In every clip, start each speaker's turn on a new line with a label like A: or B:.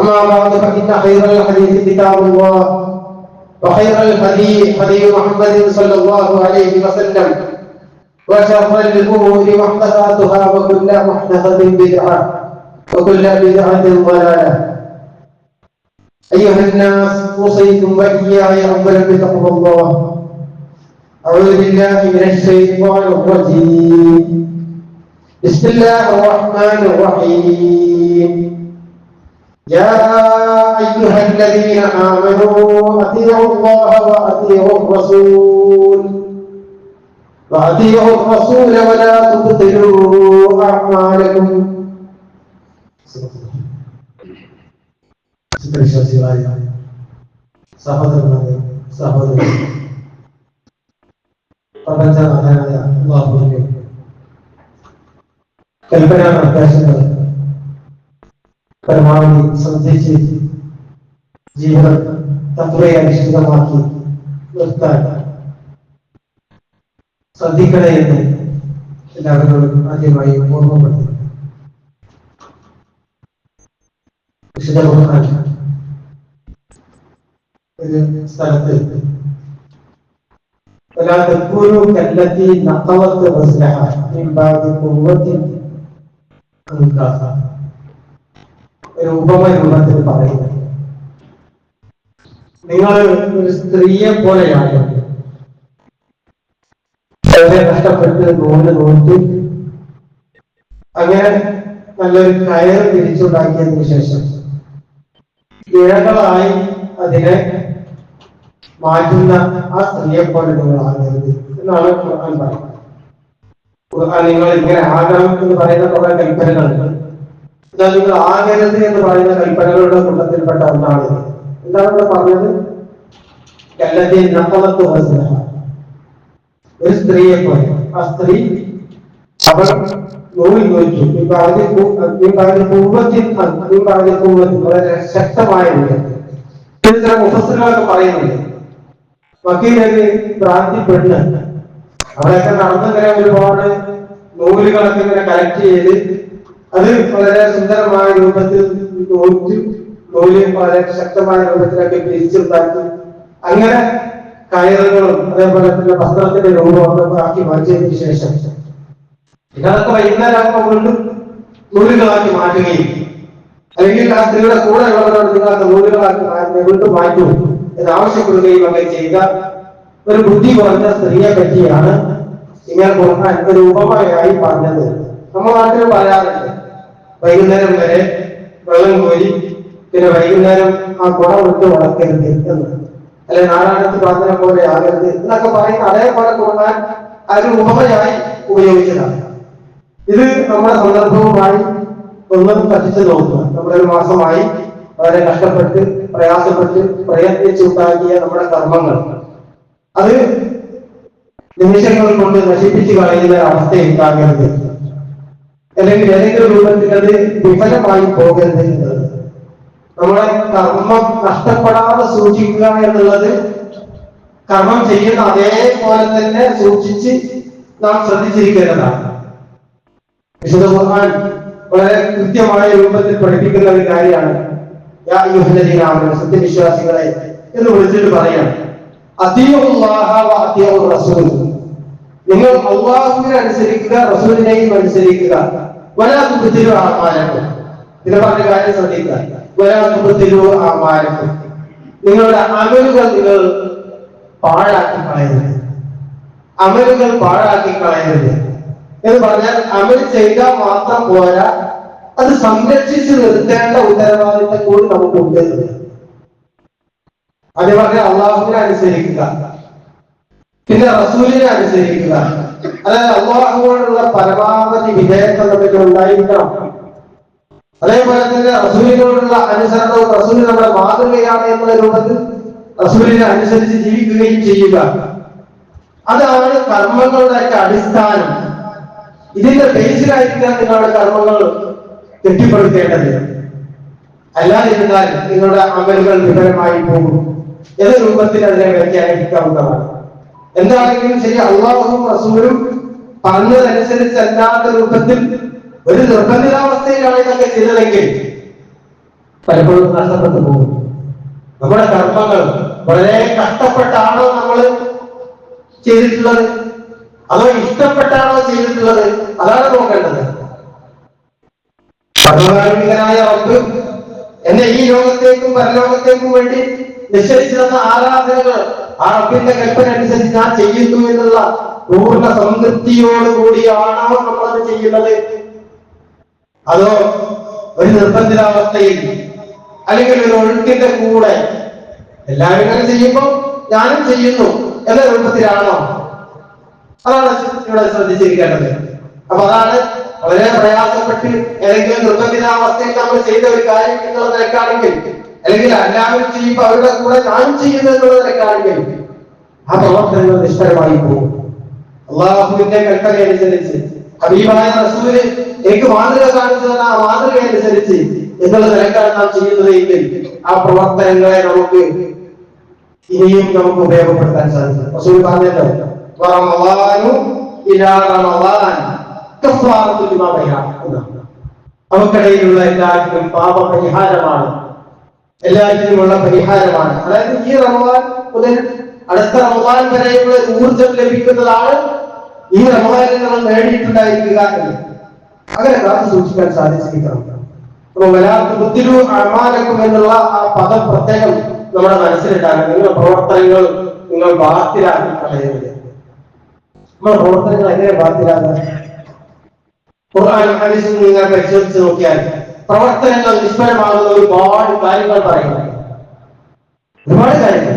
A: أما بعد فإن خير الحديث كتاب الله وخير الهدي هدي محمد صلى الله عليه وسلم وشر الأمور محدثاتها وكل محدثة بدعة وكل بدعة ضلالة. أيها الناس أوصيكم وإياي أولا بتقوى الله. أعوذ بالله من الشيطان الرجيم. بسم الله الرحمن الرحيم. يا أيها الذين آمنوا أطيعوا الله وأطيعوا الرسول وأطيعوا الرسول ولا تبطلوا أعمالكم വിശ്വാസികളായ സഹോദരന്മാരെ സഹോദരി പ്രപഞ്ചനാഥനായ അള്ളാഹുവിന്റെ കൽപ്പനാ നിർദ്ദേശങ്ങൾ പരമാവധി ശ്രദ്ധിച്ച് ജീവിതം തത്വയെ അധിഷ്ഠിതമാക്കി നിർത്താൻ ശ്രദ്ധിക്കണേ എന്ന് എല്ലാവരോടും ആദ്യമായി ഓർമ്മപ്പെടുത്തുന്നു വിശുദ്ധ ഖുർആൻ ഒരു സ്ഥലത്ത് ولا تكونوا كالتي نقضت غزلها من بعد قوة أنكاثا ഒരു ഉപമ രൂപത്തിൽ പറയുന്നത് നിങ്ങൾ ഒരു സ്ത്രീയെ പോലെയാണ് വളരെ കഷ്ടപ്പെട്ട് നൂൽ നോക്കി അങ്ങനെ നല്ലൊരു കയർ തിരിച്ചുണ്ടാക്കിയതിനു ശേഷം ഇഴകളായി അതിനെ മാറ്റുന്ന ആ സ്ത്രീയെ പോലെ നിങ്ങൾ ആകരുത് എന്നാണ് പറയുന്നത്. നിങ്ങൾ ഇങ്ങനെ ആകണം എന്ന് പറയുന്ന കുറെ കൽപ്പനകളുണ്ട്. എന്നാൽ നിങ്ങൾ ആകരുത് എന്ന് പറയുന്ന കൽപ്പനകളുടെ കൂട്ടത്തിൽപ്പെട്ട ഒന്നാണ്. എന്താണ് ഇവിടെ പറഞ്ഞത്? കല്ലത്തെ നപ്പളത്ത് ഒരു സ്ത്രീയെ പോലെ. ആ സ്ത്രീ അവൾ അതിന് പൂവത്തിൽ വളരെ ശക്തമായ ഇത് ചില മുഫസ്സുകളൊക്കെ പറയുന്നുണ്ട്. വക്കീലൊരു ഭ്രാന്തി പെണ്ണ് അവിടെയൊക്കെ നടന്നിങ്ങനെ ഒരുപാട് നൂലുകളൊക്കെ ഇങ്ങനെ കളക്ട് ചെയ്ത് അത് വളരെ സുന്ദരമായ രൂപത്തിൽ നോക്കി നൂൽ വളരെ ശക്തമായ രൂപത്തിലൊക്കെ പിരിച്ചുണ്ടാക്കി അങ്ങനെ കയറുകളും അതേപോലെ തന്നെ വസ്ത്രത്തിന്റെ രൂപമൊക്കെ ആക്കി മാറ്റിയതിനു ശേഷം ഇതൊക്കെ വൈകുന്നേരം ആകുമ്പോൾ വീണ്ടും നൂലുകളാക്കി മാറ്റുകയും അല്ലെങ്കിൽ ആ സ്ത്രീയുടെ കൂടെ ഉള്ളവരോട് നിങ്ങളൊക്കെ നൂലുകളാക്കി വീണ്ടും മാറ്റൂ എന്ന് ആവശ്യപ്പെടുകയും ഒക്കെ ചെയ്ത ഒരു ബുദ്ധി കുറഞ്ഞ സ്ത്രീയെ പറ്റിയാണ് ഇങ്ങനെ ഖുർആൻ ഒരു ഉപമയായി പറഞ്ഞത്. നമ്മുടെ നാട്ടിൽ പറയാറുണ്ട് വൈകുന്നേരം വരെ വെള്ളം കോരി പിന്നെ വൈകുന്നേരം ആ കുടം വിട്ട് വളർത്തരുത് എന്ന്. അല്ലെ നാരായണത്തിൽ പ്രാർത്ഥന പോലെ ആകരുത് എന്നൊക്കെ പറയുന്ന അതേപോലെ കൊടുക്കാൻ ഒരു ഉപമയായി ഉപയോഗിച്ചതാണ്. ഇത് നമ്മുടെ സന്ദർഭവുമായി ഒന്ന് പറ്റിച്ചു നോക്കുക. നമ്മുടെ ഒരു മാസമായി വളരെ കഷ്ടപ്പെട്ട് പ്രയാസപ്പെട്ട് പ്രയത്നിച്ചുണ്ടാക്കിയ നമ്മുടെ കർമ്മങ്ങൾ. അത് നിമിഷങ്ങൾ കൊണ്ട് നശിപ്പിച്ചു കളയുന്ന അവസ്ഥ ഉണ്ടാകരുത് അല്ലെങ്കിൽ ഏതെങ്കിലും രൂപത്തിൽ അത് വിഫലമായി പോകരുത് എന്നത് നമ്മളെ കർമ്മം നഷ്ടപ്പെടാതെ സൂക്ഷിക്കുക എന്നുള്ളത് കർമ്മം ചെയ്യുന്ന അതേപോലെ തന്നെ സൂക്ഷിച്ച് നാം ശ്രദ്ധിച്ചിരിക്കേണ്ടതാണ്. വിശുദ്ധ ഖുർആൻ വളരെ കൃത്യമായ രൂപത്തിൽ പഠിപ്പിക്കുന്ന ഒരു കാര്യമാണ്. സത്യവിശ്വാസികളെ എന്ന് വിളിച്ചിട്ട് പറയാണ് അത്തിയുർ റസൂൽ നിങ്ങൾ അള്ളാഹുവിനെ അനുസരിക്കുക റസൂലിനെയും അനുസരിക്കുക. തുബ്തിലു അഅമാലക്കും. ഇതിനെ പറഞ്ഞ കാര്യം ശ്രദ്ധിക്കുക. തുബ്തിലു അഅമാലക്കും. നിങ്ങളുടെ അമലുകൾ നിങ്ങൾ പാഴാക്കി കളയരുത്. അമലുകൾ പാഴാക്കി കളയരുത്. എന്ന് പറഞ്ഞാൽ അമൽ ചെയ്താൽ മാത്രം പോരാ അത് സംരക്ഷിച്ച് നിർത്തേണ്ട ഉത്തരവാദിത്തം കൂടി നമുക്കുണ്ട് അത് അതേപോലെ അള്ളാഹുവിനെ അനുസരിക്കുക. പിന്നെ റസൂലിനെ അനുസരിക്കുക. അതായത് അള്ളാഹുവോടുള്ള പരമാവധി വിധേയത്വം നമുക്ക് ഉണ്ടായിരിക്കണം. അതേപോലെ തന്നെ റസൂലിനോടുള്ള അനുസരണവും റസൂൽ നമ്മുടെ മാതൃകയാണ് എന്നുള്ള രൂപത്തിൽ റസൂലിനെ അനുസരിച്ച് ജീവിക്കുകയും ചെയ്യുക. അതാണ് കർമ്മങ്ങളുടെയൊക്കെ അടിസ്ഥാനം. ഇതിന്റെ ബേസിലായിരിക്കാം നിങ്ങളുടെ കർമ്മങ്ങൾ കെട്ടിപ്പടുക്കേണ്ടത്. അല്ലാതിരുന്നാൽ നിങ്ങളുടെ അമലുകൾ വിവരമായി പോകും. ഏത് രൂപത്തിൽ അതിനെ വ്യാഖ്യാനിക്കാവുന്നതാണ്. എന്താണെങ്കിലും ശരി അള്ളാഹും റസൂലും പറഞ്ഞതനുസരിച്ച് അല്ലാത്ത രൂപത്തിൽ ഒരു നിർബന്ധിതാവസ്ഥയിലാണ് ഇതൊക്കെ ചെയ്തതെങ്കിൽ പലപ്പോഴും നഷ്ടപ്പെട്ടു പോകും. നമ്മുടെ കർമ്മങ്ങൾ വളരെ കഷ്ടപ്പെട്ടാണോ നമ്മൾ ചെയ്തിട്ടുള്ളത്? അതോ ഇഷ്ടപ്പെട്ടാണോ ചെയ്തിട്ടുള്ളത്? അതാണ് നോക്കേണ്ടത്. സർവകാരുണികനായ റബ്ബ് എന്നെ ഈ ലോകത്തേക്കും പരലോകത്തേക്കും വേണ്ടി നിശ്ചയിച്ചു ആരാധനകൾ ആ റബ്ബിന്റെ കൽപ്പന അനുസരിച്ച് ഞാൻ ചെയ്യുന്നു എന്നുള്ള പൂർണ സംതൃപ്തിയോടുകൂടിയാണോ നമ്മളത് ചെയ്യുന്നത്? അതോ ഒരു നിർബന്ധിതാവസ്ഥയിൽ അല്ലെങ്കിൽ ഒരു ഒഴുക്കിന്റെ കൂടെ എല്ലാവരും അങ്ങനെ ചെയ്യുമ്പോൾ ഞാനും ചെയ്യുന്നു എന്ന രൂപത്തിലാണോ? അതാണ് ഇവിടെ ശ്രദ്ധിച്ചിരിക്കേണ്ടത്. അപ്പൊ അതാണ് വളരെ പ്രയാസപ്പെട്ട് ഏതെങ്കിലും നിർബന്ധിതാവസ്ഥയിൽ നമ്മൾ ചെയ്ത ഒരു കാര്യം എന്നുള്ള നിലക്കാണെങ്കിൽ അല്ലെങ്കിൽ അല്ലാതെ ചെയ്യുമ്പോൾ അവരുടെ കൂടെ ഞാനും ചെയ്യുന്നു എന്നുള്ളതിനെ കാണുകയും ആ പ്രവർത്തനങ്ങൾ നിഷ്ഫലമായി പോകും. അള്ളാഹുവിന്റെ കൽപ്പന അനുസരിച്ച് ഹബീബായ റസൂൽ എനിക്ക് മാതൃക കാണിച്ചു തന്ന ആ മാതൃക അനുസരിച്ച് എന്നുള്ള നിലക്കാണ് നാം ചെയ്യുന്നതെങ്കിൽ ആ പ്രവർത്തനങ്ങളെ നമുക്ക് ഇനിയും നമുക്ക് ഉപയോഗപ്പെടുത്താൻ സാധിക്കും. റസൂൽ പറഞ്ഞല്ലോ റമളാനു ഇലാ റമളാൻ എല്ലാറ്റിനുമുള്ള പരിഹാരമാണ്. അതായത് ഈ റമളാൻ മുതൽ അടുത്ത റമളാൻ വരെയുള്ള ഊർജം ലഭിക്കുന്നതാണ് ഈ റമളാനിൽ നമ്മൾ നേടിയിട്ടുണ്ടായിരിക്കുക എന്ന്. അങ്ങനെ കാത്തു സൂക്ഷിക്കാൻ സാധിച്ചിരിക്കണം. അപ്പൊ എന്നുള്ള ആ പദം പ്രത്യേകം നമ്മുടെ മനസ്സിലിട്ടാണ് നിങ്ങളുടെ പ്രവർത്തനങ്ങൾ നിങ്ങൾ ബാധ്യരാക്കി കളയരുത് നമ്മുടെ പ്രവർത്തനങ്ങൾ എങ്ങനെ ബാധ്യരാകാൻ ഖുർആൻ ഹദീസിൽ നിങ്ങൾ പരിശോധിച്ച് നോക്കിയാൽ പ്രവർത്തനങ്ങൾ നിഷ്ഫലമാകുന്ന ഒരുപാട് കാര്യങ്ങൾ പറയുന്നത് ഒരുപാട് കാര്യങ്ങൾ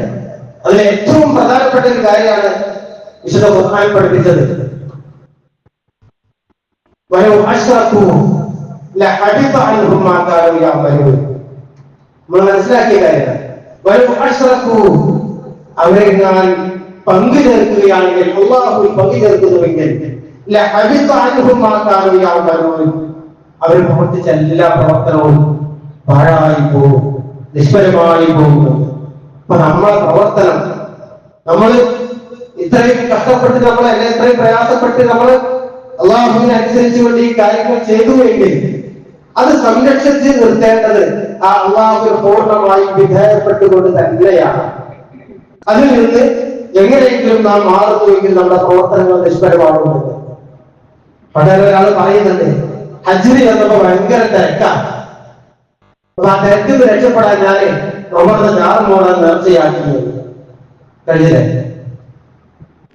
A: അതിൽ ഏറ്റവും പ്രധാനപ്പെട്ട ഒരു കാര്യമാണ് വിശുദ്ധ ഖുർആൻ പഠിപ്പിച്ചത് നമ്മൾ മനസ്സിലാക്കിയ കാര്യമാണ് അവരെ ഞാൻ പങ്കു ചേർക്കുകയാണെങ്കിൽ അള്ളാഹു പങ്കു ചേർക്കുന്നുവെങ്കിൽ അവർ പ്രവർത്തിച്ച എല്ലാ പ്രവർത്തനവും പാഴായി പോകും നിഷ്ഫലമായി പോകുന്നു. അപ്പൊ നമ്മളെ പ്രവർത്തനം നമ്മൾ ഇത്രയും കഷ്ടപ്പെട്ട് നമ്മൾ അല്ലെ ഇത്രയും പ്രയാസപ്പെട്ട് നമ്മൾ അള്ളാഹുവിനെ അനുസരിച്ചുകൊണ്ട് ഈ കാര്യങ്ങൾ ചെയ്തു ചെയ്തുവെങ്കിൽ അത് സംരക്ഷിച്ച് നിർത്തേണ്ടത് ആ അള്ളാഹു പൂർണമായി വിധേയപ്പെട്ടുകൊണ്ട് തന്നെയാണ്. അതിൽ നിന്ന് എങ്ങനെയെങ്കിലും നാം മാറുന്നുവെങ്കിൽ നമ്മുടെ പ്രവർത്തനങ്ങൾ നിഷ്ഫലമാകുന്നുണ്ട്. പഠന ഒരാൾ പറയുന്നുണ്ട് ഹജ്ജിന് ചെന്നപ്പോ ഭയങ്കര തിരക്കാണ് അപ്പൊ ആ തിരക്കിൽ നിന്ന് രക്ഷപ്പെടാൻ ഞാൻ നമ്മുടെ ജാറുമോളെ നേർച്ചയാക്കിയത് കഴിഞ്ഞില്ലേ?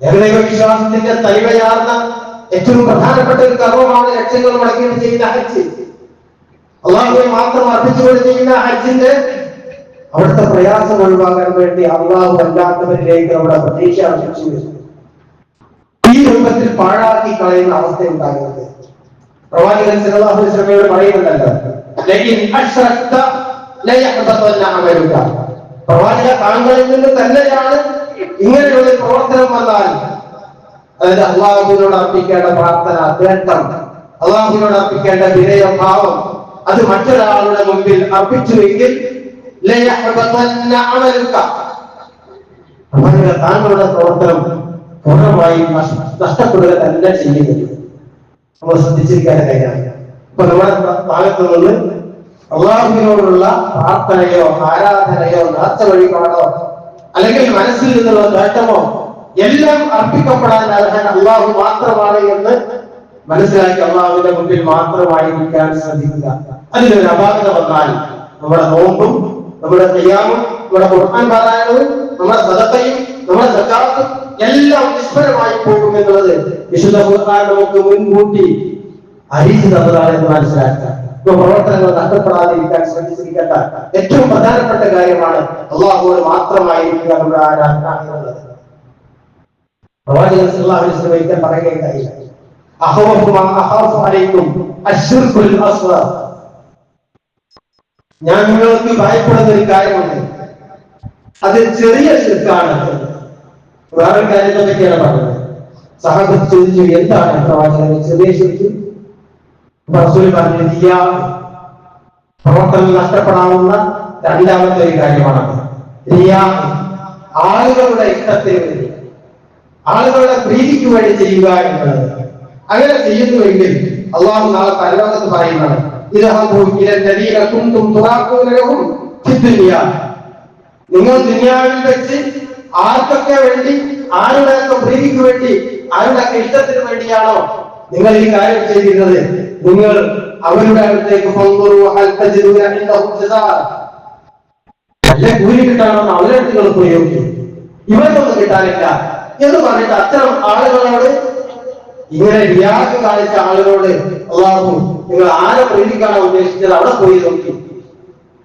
A: ഏകദൈവ വിശ്വാസത്തിന്റെ തൈവയാർന്ന ഏറ്റവും പ്രധാനപ്പെട്ട ഒരു കർമ്മമാണ് ലക്ഷ്യങ്ങൾ മുടക്കിയിട്ട് ചെയ്യുന്ന ഹജ്ജ്. അള്ളാഹുവെ മാത്രം അർപ്പിച്ചുകൊണ്ട് ചെയ്യുന്ന ഹജ്ജിന്റെ അവിടുത്തെ പ്രയാസം ഒഴിവാക്കാൻ വേണ്ടി അള്ളാഹു അല്ലാത്തവരിലേക്ക് നമ്മുടെ പ്രതീക്ഷ അർപ്പിച്ചു. ഈ രൂപത്തിൽ പാഴാക്കി കളയുന്ന അവസ്ഥ ഉണ്ടാകുന്നത് പ്രവാചകൻ സല്ലല്ലാഹു പറയുന്നുണ്ടല്ലോ അമലുക. പ്രവാചക താങ്കളിൽ നിന്ന് തന്നെയാണ് ഇങ്ങനെയുള്ള പ്രവർത്തനം വന്നാൽ അതായത് അള്ളാഹുവിനോട് അർപ്പിക്കേണ്ട പ്രാർത്ഥന ഗ്രന്ഥം അള്ളാഹുവിനോട് അർപ്പിക്കേണ്ട വിനയ ഭാവം അത് മറ്റൊരാളുടെ മുമ്പിൽ അർപ്പിച്ചുവെങ്കിൽ താങ്കളുടെ പ്രവർത്തനം പൂർണമായും നഷ്- നഷ്ടപ്പെടുക തന്നെ ചെയ്യുന്നത് നമ്മൾ ശ്രദ്ധിച്ചിരിക്കാൻ കാര്യമാണ് നിന്ന് അള്ളാഹുവിനോടുള്ള പ്രാർത്ഥനയോ ആരാധനയോ നേർച്ച വഴിപാടോ അല്ലെങ്കിൽ മനസ്സിൽ നിന്നുള്ള നേട്ടമോ എല്ലാം അർപ്പിക്കപ്പെടാൻ അർഹൻ അള്ളാഹു മാത്രമാണ് എന്ന് മനസ്സിലാക്കി അള്ളാഹുവിന്റെ മുമ്പിൽ മാത്രമായിരിക്കാൻ ശ്രദ്ധിക്കുക. അതിലൊരു അപാകത വന്നാൽ നമ്മുടെ നോമ്പും നമ്മുടെ തെയ്യാമും നമ്മുടെ ഖുർആൻ പാരായണവും നമ്മുടെ സദത്തയും നമ്മുടെ സക്കാത്തും എല്ലാം നിഷ്ഫലമായി പോകും എന്നുള്ളത് വിശുദ്ധ ഖുർആൻ നമുക്ക് മുൻകൂട്ടി അറിയിച്ചു തന്നതാണ് എന്ന് മനസ്സിലാക്കുക. പ്രവർത്തനങ്ങൾ നഷ്ടപ്പെടാതിരിക്കാൻ ശ്രദ്ധിച്ചിരിക്കേണ്ട ഏറ്റവും പ്രധാനപ്പെട്ട കാര്യമാണ് അള്ളാഹുവോട് മാത്രമായിരിക്കുക നമ്മുടെ ആരാധന എന്നുള്ളത്. പ്രവാചകൻ സല്ലല്ലാഹു അലൈഹി വസല്ലം ഒരിക്കൽ പറയുകയുണ്ടായി അഹവഫു മാ അഖാഫു അലൈക്കും അശ്ശിർക്കുൽ അസ്ഗർ ഞാൻ നിങ്ങൾക്ക് ഭയപ്പെടുന്ന ഒരു കാര്യമുണ്ട്. അത് ചെറിയ ശിർക്കാണ്. വേറൊരു കാര്യത്തെ പറ്റിയാണ് പറഞ്ഞത്. സഹബത്ത് ചോദിച്ചു എന്താണ് പ്രവാചകൻ ചെറിയ ശരിക്കും റസൂൽ റിയാ പ്രവർത്തനം നഷ്ടപ്പെടാവുന്ന രണ്ടാമത്തെ ഒരു കാര്യമാണ്. റിയാ ആളുകളുടെ ഇഷ്ടത്തിന് വേണ്ടി ആളുകളുടെ പ്രീതിക്ക് വേണ്ടി ചെയ്യുക എന്നുള്ളത് അങ്ങനെ ചെയ്യുന്നുവെങ്കിൽ അള്ളാഹു നാളെ പരലോകത്ത് പറയുന്നത് നിങ്ങൾ ദുനിയാവിൽ വെച്ച് ആർക്കൊക്കെ വേണ്ടി ആരുടെയൊക്കെ പ്രീതിക്ക് വേണ്ടി ആരുടെയൊക്കെ ഇഷ്ടത്തിന് വേണ്ടിയാണോ നിങ്ങൾ ഈ കാര്യം ചെയ്തിരുന്നത്? നിങ്ങൾ അവരുടെ അടുത്തേക്ക് നല്ല കൂലി കിട്ടാണെന്ന് അവരെ നിങ്ങൾ പ്രയോഗിക്കും ഇവർക്കൊന്നും കിട്ടാനില്ല. എന്ന് പറഞ്ഞിട്ട് അത്തരം ആളുകളോട് ഇങ്ങനെ റിയാസ് കാണിച്ച ആളുകളോട് അള്ളാഹു നിങ്ങൾ ആരെ പ്രീതിക്കാണോ ഉദ്ദേശിച്ചത്? അവിടെ പോയി നോക്കി.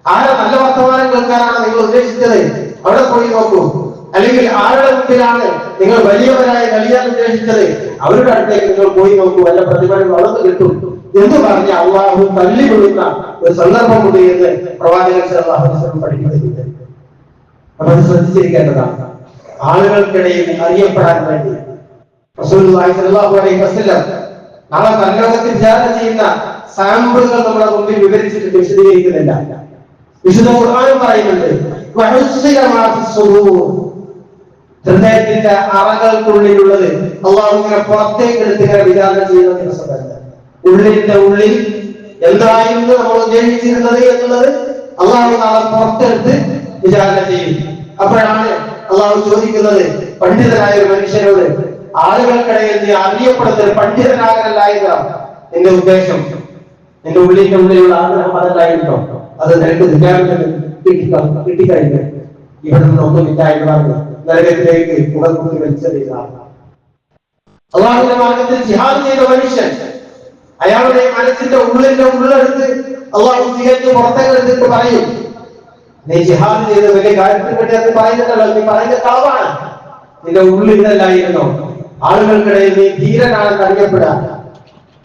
A: ആരെ നല്ല വർത്തമാനം കേൾക്കാനാണ് നിങ്ങൾ ഉദ്ദേശിച്ചത്? അവിടെ പോയി നോക്കൂ. അല്ലെങ്കിൽ ആരുടെ നിങ്ങൾ വലിയവരായ കളിയാൻ ഉദ്ദേശിച്ചത്. അവരുടെ അടുത്തേക്ക് നിങ്ങൾ പോയി നോക്കൂ വല്ല പ്രതിഫലം വളർന്നു കിട്ടും എന്ന് പറഞ്ഞ അള്ളാഹു തള്ളിവിടുന്ന ഒരു സന്ദർഭമുണ്ട് എന്ന് പ്രവാചകൻ വസല്ലം പഠിപ്പിക്കുന്നുണ്ട് അപ്പൊ അത് ശ്രദ്ധിച്ചിരിക്കേണ്ടതാണ്. ആളുകൾക്കിടയിൽ അറിയപ്പെടാൻ വേണ്ടി നാളെ പരലോകത്തിൽ വിചാരണ ചെയ്യുന്ന സാമ്പിളുകൾ നമ്മുടെ മുമ്പിൽ വിവരിച്ചിട്ട് വിശദീകരിക്കുന്നില്ല. വിശുദ്ധ ഖുർആനും പറയുന്നുണ്ട് ഹൃദയത്തിന്റെ അറകൾക്കുള്ളിലുള്ളത് അള്ളാഹു പുറത്തേക്ക് എടുത്ത് ഇങ്ങനെ വിചാരണ ചെയ്യുന്ന ദിവസമല്ല. ഉള്ളിന്റെ ഉള്ളിൽ എന്തായിരുന്നു നമ്മൾ ഉദ്ദേശിച്ചിരുന്നത് എന്നുള്ളത് അള്ളാഹു നാളെ പുറത്തെടുത്ത് വിചാരണ ചെയ്യും. അപ്പോഴാണ് അള്ളാഹു ചോദിക്കുന്നത് പണ്ഡിതനായ ഒരു മനുഷ്യനോട് ആളുകൾക്കിടയിൽ നീ അറിയപ്പെടുന്ന ഒരു നിന്റെ ഉദ്ദേശം. നിന്റെ ഉള്ളിന്റെ ഉള്ളിലുള്ള ആഗ്രഹം അതല്ലായിരുന്നോ അത് നിനക്ക് നിന്ന് കിട്ടിക്കഴിഞ്ഞു. ഇവിടെ നിന്നൊന്നുമില്ല എന്ന് പറഞ്ഞ്. നരകത്തിലേക്ക് പുറത്തു വലിച്ചെറിയുന്നതാണ് അള്ളാഹുവിന്റെ മാർഗത്തിൽ ജിഹാദ് ചെയ്ത മനുഷ്യൻ അയാളുടെ മനസ്സിന്റെ ഉള്ളിന്റെ ഉള്ളെടുത്ത് അള്ളാഹു തികഞ്ഞ് പുറത്തേക്കെടുത്തിട്ട് പറയും നീ ജിഹാദ് ചെയ്ത വലിയ കാര്യത്തിന് വേണ്ടി അത് പറയുന്നുണ്ടല്ലോ. നീ പറയുന്ന കളവാണ് നിന്റെ ഉള്ളിൽ ഇതല്ലായിരുന്നോ ആളുകൾക്കിടയിൽ നീ ധീരനാണെന്ന് അറിയപ്പെടാ.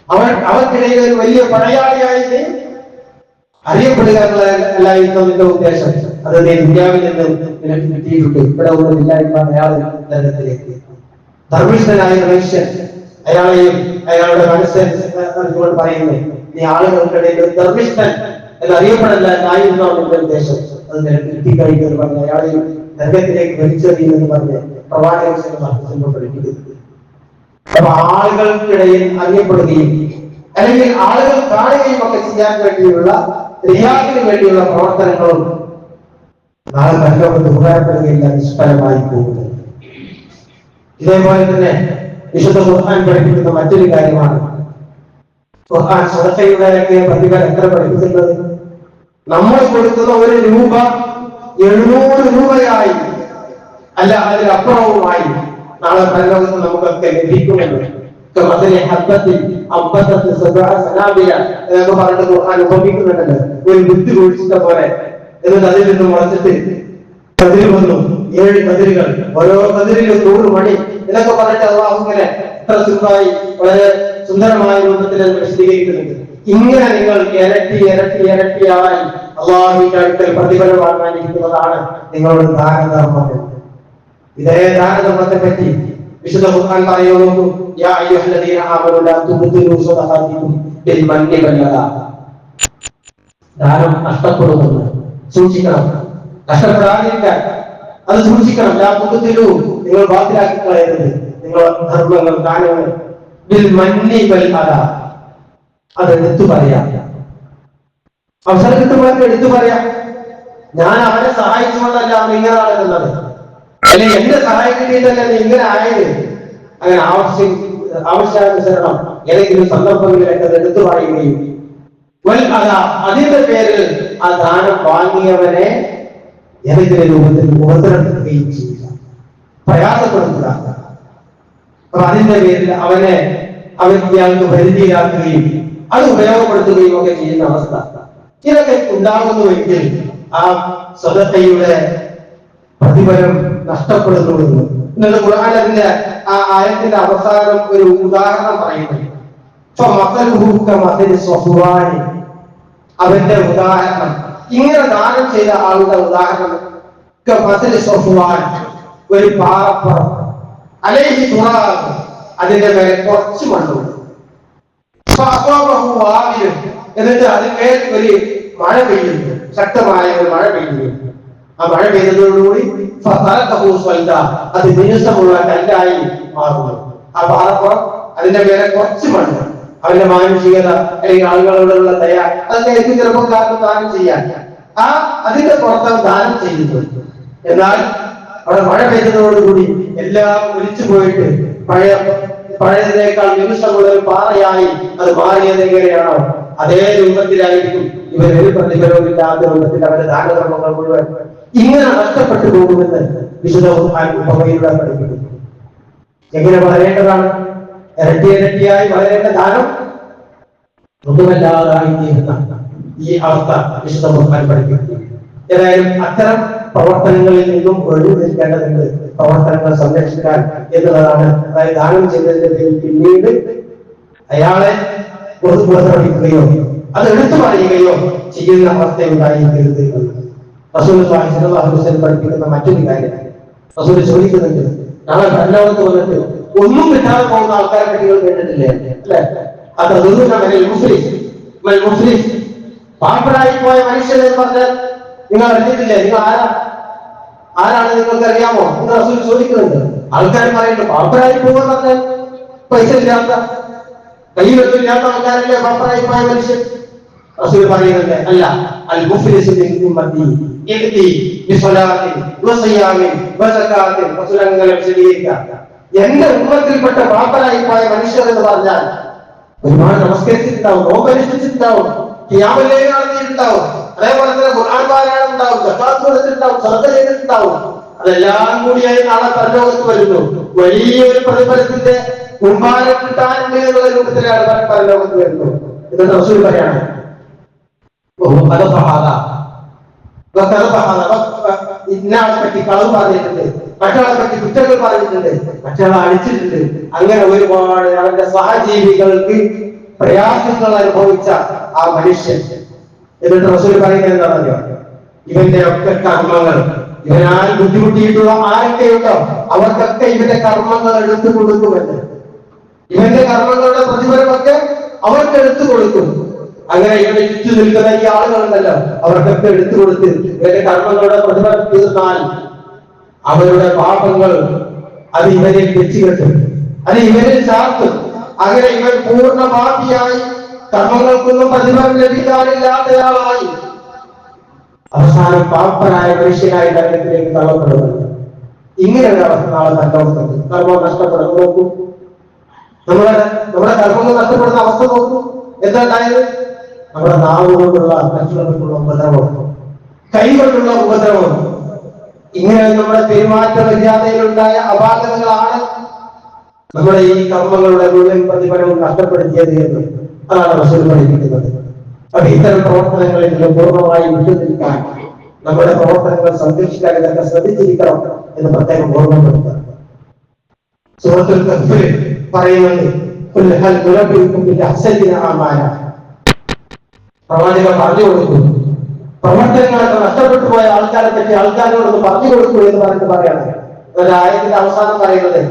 A: അവൻ അവർക്കിടയിൽ ഒരു വലിയ പടയാളിയായി നീ അറിയപ്പെടുക എന്നുള്ളതല്ലായിരുന്നു നിന്റെ ഉദ്ദേശം അത് നീ ദുര്യാവിൽ നിന്ന് നിനക്ക് കിട്ടിയിട്ടുണ്ട്. ഇവിടെ ഒന്നും ഇല്ലായ്മ നരകത്തിലേക്ക് ധർമ്മിഷ്ഠനായ മനുഷ്യൻ അയാളെയും അയാളുടെ മനസ്സനുസരിച്ചുകൊണ്ട് പറയുന്നു. നീ ആളുകൾക്കിടയിൽ ധർമ്മിഷ്ഠൻ എന്നറിയപ്പെടല്ല എന്നായിരുന്നു നിന്റെ ഉദ്ദേശം. അത് നിനക്ക് കിട്ടിക്കഴിഞ്ഞു എന്ന് പറഞ്ഞ് അയാളെയും നരകത്തിലേക്ക് വലിച്ചെറിയുമെന്ന് പറഞ്ഞ് പ്രവാചകൻ അപ്പൊ ആളുകൾക്കിടയിൽ അറിയപ്പെടുകയും അല്ലെങ്കിൽ ആളുകൾ കാണുകയും ഒക്കെ ചെയ്യാൻ വേണ്ടിയുള്ള റിയാദിന് വേണ്ടിയുള്ള പ്രവർത്തനങ്ങളും നാളെ പരലോകത്ത് ഉപകാരപ്പെടുകയില്ല നിഷ്ഫലമായി പോകുന്നത് ഇതേപോലെ തന്നെ വിശുദ്ധ ഖുർആൻ പഠിപ്പിക്കുന്ന മറ്റൊരു കാര്യമാണ്. ഖുർആൻ സ്വതയുടെ പ്രതിഫലം എത്ര പഠിപ്പിക്കുന്നത്? നമ്മൾ കൊടുക്കുന്ന ഒരു രൂപ എഴുന്നൂറ് രൂപയായി അല്ല അതിലപ്പുറവുമായി നാളെ പരലോകത്ത് നമുക്കൊക്കെ ലഭിക്കുമെന്ന്. ഹബ്ബത്തിൽ അമ്പത്തത്ത് സബഅ സനാബില എന്നൊക്കെ പറഞ്ഞിട്ട് ഖുർആൻ ഉപമിക്കുന്നുണ്ടല്ലോ. ഒരു ബുദ്ധി കുഴിച്ചിട്ട പോലെ. എന്നിട്ട് അതിൽ നിന്ന് മുളച്ചിട്ട് കതിരി വന്നു. ഏഴ് കതിരുകൾ. ഓരോ കതിരിലും നൂറ് മണി എന്നൊക്കെ പറഞ്ഞിട്ട് അള്ളാഹു ഇങ്ങനെ എത്ര സുഖമായി വളരെ സുന്ദരമായ രൂപത്തിൽ അത് വിശദീകരിക്കുന്നുണ്ട് ഇങ്ങനെ നിങ്ങൾ ഇരട്ടി ഇരട്ടി ഇരട്ടിയായി അള്ളാഹുവിന്റെ അടുക്കൽ പ്രതിഫലം വാങ്ങാനിരിക്കുന്നതാണ് നിങ്ങളുടെ ദാനധർമ്മത്തിൽ ഇതേ ദാനധർമ്മത്തെ പറ്റി വിശുദ്ധ ഖുർആൻ പറയുന്നു യാ അയ്യുഹല്ലദീന ആമനു ലാ തുബ്തിലു സ്വദഖാതികും ബിൽ മന്നി വല്ലദ ദാനം നഷ്ടപ്പെടുമെന്ന് സൂക്ഷിക്കണം നഷ്ടപ്പെടാതിരിക്കാൻ അത് സൂക്ഷിക്കണം ലാ തുബ്തിലു നിങ്ങൾ ബാത്തിലാക്കി കളയരുത് നിങ്ങൾ ധർമ്മങ്ങൾ ദാനങ്ങൾ ബിൽ മന്നി വല്ലദ അത് എടുത്തു പറയാം അവസരം കിട്ടുമ്പോഴൊക്കെ എടുത്തു പറയാം ഞാൻ അവനെ സഹായിച്ചുകൊണ്ടല്ല അവൻ ഇങ്ങനെ നടക്കുന്നത് അല്ലെ എന്റെ നീ ഇങ്ങനെ ആയത്. അങ്ങനെ ആവശ്യം ആവശ്യാനുസരണം ഏതെങ്കിലും സന്ദർഭങ്ങളിലൊക്കെ അത് എടുത്തു പറയുകയും. അതിന്റെ പേരിൽ ആ ദാനം വാങ്ങിയവനെ ഏതെങ്കിലും രൂപത്തിൽ ഉപദ്രവിക്കുകയും ചെയ്യുക. പ്രയാസപ്പെടുത്തുക. അപ്പൊ അതിന്റെ പേരിൽ അവനെ അവൻ ഇയാൾക്ക് പരിധിയിലാക്കുകയും അത് ഉപയോഗപ്പെടുത്തുകയും ഒക്കെ ചെയ്യുന്ന അവസ്ഥ. ഇതൊക്കെ ഉണ്ടാകുന്നുവെങ്കിൽ ആ സ്വതത്തയുടെ പ്രതിഫലം നഷ്ടപ്പെടുന്നുവെന്ന് എന്നിട്ട് ഖുർആൻ അതിന്റെ ആ ആയത്തിന്റെ അവസാനം ഒരു ഉദാഹരണം പറയുന്നുണ്ട് അവന്റെ ഉദാഹരണം. ഇങ്ങനെ ദാനം ചെയ്ത ആളുടെ ഉദാഹരണം. ഒരു പാറപ്പുറം. അല്ലെങ്കിൽ തുറാവ് അതിന്റെ മേലെ കുറച്ച് മണ്ണുണ്ട്. എന്നിട്ട് അതിന്മേൽ ഒരു മഴ പെയ്യുന്നു. ശക്തമായ ഒരു മഴ പെയ്യുന്നു. ആ മഴ പെയ്തതോടുകൂടി. അത് മിനുസമുള്ള കല്ലായി മാറുന്നു. ആ പാറപ്പുറം അതിന്റെ മേലെ കുറച്ച് മണ്ണ്. അവന്റെ മാനുഷികത അല്ലെങ്കിൽ ആളുകളോടുള്ള ദയ അതിനെ ചിലപ്പോൾ കാരണം ദാനം ചെയ്യാൻ. ആ അതിന്റെ പുറത്ത് അവൻ ദാനം ചെയ്യുന്നത്. എന്നാൽ അവിടെ മഴ പെയ്തതോടുകൂടി എല്ലാം ഒലിച്ചു പോയിട്ട് പഴയ പഴയതിനേക്കാൾ നിമിഷമുള്ള ഒരു പാറയായി അത് മാറിയത് എങ്ങനെയാണോ അതേ രൂപത്തിലായിരിക്കും ഇവരൊരു പ്രതിഫലവും ഇല്ലാത്ത രൂപത്തിൽ അവരുടെ ദാനധർമ്മങ്ങൾ മുഴുവൻ. ഇങ്ങനെ നഷ്ടപ്പെട്ടു പോകുമെന്ന് ഖുർആൻ ഉപമയിലൂടെ പഠിപ്പിക്കുന്നു. എങ്ങനെ വളരേണ്ടതാണ്? ഇരട്ടി ഇരട്ടിയായി വളരേണ്ട ദാനം? ഒന്നുമല്ലാതായി തീരുന്ന ഈ അവസ്ഥ വിശുദ്ധ ഖുർആൻ പഠിപ്പിക്കുന്നു. ഏതായാലും അത്തരം പ്രവർത്തനങ്ങളിൽ നിന്നും ഒഴിവിരിക്കേണ്ടതുണ്ട് പ്രവർത്തനങ്ങൾ സംരക്ഷിക്കാൻ എന്നുള്ളതാണ് അതായത് ദാനം ചെയ്തതിന്റെ പേരിൽ പിന്നീട് അയാളെ ബോധപ്പെടുത്തുകയോ അത് എടുത്തു പറയുകയോ ചെയ്യുന്ന അവസ്ഥ ഉണ്ടായിരിക്കരുത് എന്നുള്ളത്. റസൂൽ വസല്ലം പഠിപ്പിക്കുന്ന മറ്റൊരു കാര്യം. റസൂൽ ചോദിക്കുന്നുണ്ട് നാളെ പരലോകത്ത് വന്നിട്ട് ഒന്നും കിട്ടാതെ പോകുന്ന ആൾക്കാരെ പറ്റി കേട്ടിട്ടില്ലേ? അല്ലെ? മുസ്ലിം മുസ്ലിം. പാപ്പരായി പോയ മനുഷ്യനെ പറഞ്ഞാൽ നിങ്ങൾ അറിഞ്ഞിട്ടില്ലേ? നിങ്ങൾ ആരാ? ആരാണ് നിങ്ങൾക്ക് അറിയാമോ? എന്ന് റസൂൽ ചോദിക്കുന്നുണ്ട്. ആൾക്കാർ പറയുന്നുണ്ട് പാപ്പരായി പോകുന്ന പറഞ്ഞാൽ പൈസ ഇല്ലാത്ത കയ്യിലൊന്നും ഇല്ലാത്ത ആൾക്കാരല്ലേ പാപ്പരായി പോയ മനുഷ്യൻ? റസൂൽ പറയുന്നുണ്ട് അല്ല അൽ മുഫ്ലിസ് യഅതി ബിസ്വലാത്തിൻ വസിയാമിൻ വസകാത്തിൻ റസൂൽ വിശദീകരിക്കുക എന്റെ ഉമ്മത്തിൽപ്പെട്ട പാപ്പരായി പോയ മനുഷ്യർ എന്ന് പറഞ്ഞാൽ ഒരുപാട് നമസ്കരിച്ചിട്ടുണ്ടാവും നോമ്പനുഷ്ഠിച്ചിട്ടുണ്ടാവും ഖിയാമല്ലേ നടത്തിയിട്ടുണ്ടാവും അതേപോലെ തന്നെ ഖുർആൻ പാരായണം ഉണ്ടാവും സക്കാത്ത് കൊടുത്തിട്ടുണ്ടാവും ശ്രദ്ധ ചെയ്തിട്ടുണ്ടാവും. അതെല്ലാം കൂടിയായി നാളെ പരലോകത്ത് വരുന്നു. വലിയൊരു പ്രതിഫലത്തിന്റെ കുമ്പാരം കിട്ടാനുണ്ട് എന്നുള്ള രൂപത്തിലാണ് പരലോകത്ത് വരുന്നു എന്നിട്ട് റസൂൽ പറയാണ് അത് സഹാദ ഇന്നയാളെ പറ്റി കളവ് പറഞ്ഞിട്ടുണ്ട് മറ്റൊരാളെ പറ്റി കുറ്റങ്ങൾ പറഞ്ഞിട്ടുണ്ട് മറ്റയാളെ അടിച്ചിട്ടുണ്ട്. അങ്ങനെ ഒരുപാട് അവന്റെ സഹജീവികൾക്ക് പ്രയാസങ്ങൾ അനുഭവിച്ച ആ മനുഷ്യൻ. എന്നിട്ട് റസൂൽ പറയുന്നത് എന്താണല്ലോ ഇവന്റെ ഒക്കെ കർമ്മങ്ങൾ. ഇവനാൽ ബുദ്ധിമുട്ടിയിട്ടുള്ള ആരൊക്കെയുണ്ടോ അവർക്കൊക്കെ ഇവന്റെ കർമ്മങ്ങൾ എടുത്തു കൊടുക്കുമെന്ന് ഇവന്റെ കർമ്മങ്ങളുടെ പ്രതിഫലമൊക്കെ അവർക്ക് എടുത്തു കൊടുക്കും അങ്ങനെ ഇവനെ ചുറ്റു നിൽക്കുന്ന ഈ ആളുകളുണ്ടല്ലോ അവർക്കൊക്കെ എടുത്തു കൊടുത്ത് ഇവന്റെ കർമ്മങ്ങളുടെ പ്രതിഫലം തീർന്നാൽ അവരുടെ പാപങ്ങൾ അത് ഇവരെ വെച്ചുകെട്ടും അത് ഇവരെ ചാർത്തും. അങ്ങനെ ഇവൻ പൂർണ പാപിയായി കർമ്മങ്ങൾക്കൊന്നും പ്രതിഫലം ലഭിക്കാനില്ലാത്തയാളായി. അവസാനം പാപ്പനായ മനുഷ്യനായി നരകത്തിലേക്ക് തള്ളപ്പെടുന്നു. ഇങ്ങനെ ഒരു അവസ്ഥ നാളെ തന്നവസ്ഥ കർമ്മം നഷ്ടപ്പെടുന്നു നോക്കൂ. നമ്മുടെ നമ്മുടെ കർമ്മങ്ങൾ നഷ്ടപ്പെടുന്ന അവസ്ഥ നോക്കൂ. എന്താ ഉണ്ടായത്? നമ്മുടെ നാവുകൊണ്ടുള്ള കൊണ്ടുള്ള മറ്റുള്ളവർക്കുള്ള ഉപദ്രവം കൈകൊണ്ടുള്ള ഉപദ്രവം ഇങ്ങനെ നമ്മുടെ പെരുമാറ്റ മര്യാദയിലുണ്ടായ അപാകതകളാണ് നമ്മുടെ ഈ കർമ്മങ്ങളുടെ മുഴുവൻ പ്രതിഫലവും നഷ്ടപ്പെടുത്തിയത് എന്ന് അതാണ് റസൂൽ പഠിപ്പിക്കുന്നത്. അപ്പൊ ഇത്തരം പ്രവർത്തനങ്ങളിൽ നിന്ന് പൂർണമായി വിട്ടുനിൽക്കാൻ നമ്മുടെ പ്രവർത്തനങ്ങൾ സംരക്ഷിക്കാൻ ഇതൊക്കെ ശ്രദ്ധിച്ചിരിക്കണം എന്ന് പ്രത്യേകം ഓർമ്മപ്പെടുത്തുക. സുഹൃത്തുക്കൾ പറയുന്നുണ്ട് പ്രവാചകൻ പറഞ്ഞു കൊടുക്കുന്നു പ്രവർത്തനങ്ങളൊക്കെ നഷ്ടപ്പെട്ടു പോയ ആൾക്കാരെ പറ്റി ആൾക്കാരോടൊന്ന് പറഞ്ഞു കൊടുക്കൂ എന്ന് പറഞ്ഞിട്ട് പറയാണ്. ആയത്തിന്റെ അവസാനം പറയുന്നത്.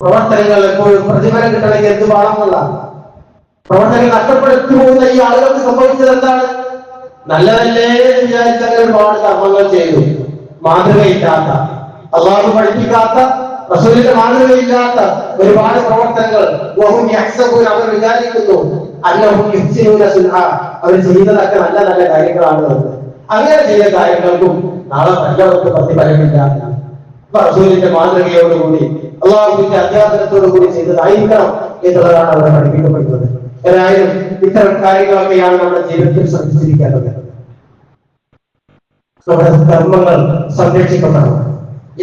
A: പ്രവർത്തനങ്ങൾ എപ്പോഴും പ്രതിഫലം കിട്ടണമെങ്കിൽ എന്ത് പാടുന്നുള്ള പ്രവർത്തനങ്ങൾ നഷ്ടപ്പെടുത്തി പോകുന്ന ഈ ആളുകൾക്ക് സംഭവിച്ചത് എന്താണ്? നല്ലതല്ലേ എന്ന് വിചാരിച്ച ഒരുപാട് കർമ്മങ്ങൾ ചെയ്തു. മാതൃകയില്ലാത്ത അള്ളാഹു പഠിപ്പിക്കാത്ത റസൂലിന്റെ മാതൃകയില്ലാത്ത ഒരുപാട് പ്രവർത്തനങ്ങൾ അവർ വിചാരിക്കുന്നു. അവർ ചെയ്തതൊക്കെ നല്ല നല്ല കാര്യങ്ങളാണ്. അങ്ങനെ ചെയ്ത കാര്യങ്ങൾക്കും നാളെ നല്ലവർക്ക് പ്രതിഫലമില്ല. അപ്പൊ റസൂലിന്റെ മാതൃകയോടുകൂടി അള്ളാഹുവിന്റെ അധ്യാപനത്തോടു കൂടി ചെയ്തതായിരിക്കണം എന്നുള്ളതാണ് അവിടെ പഠിപ്പിക്കപ്പെടുന്നത്. ഏതായാലും ഇത്തരം കാര്യങ്ങളൊക്കെയാണ് നമ്മുടെ ജീവിതത്തിൽ ശ്രദ്ധിച്ചിരിക്കേണ്ടത്. നമ്മുടെ ധർമ്മങ്ങൾ സംരക്ഷിക്കപ്പെടണം.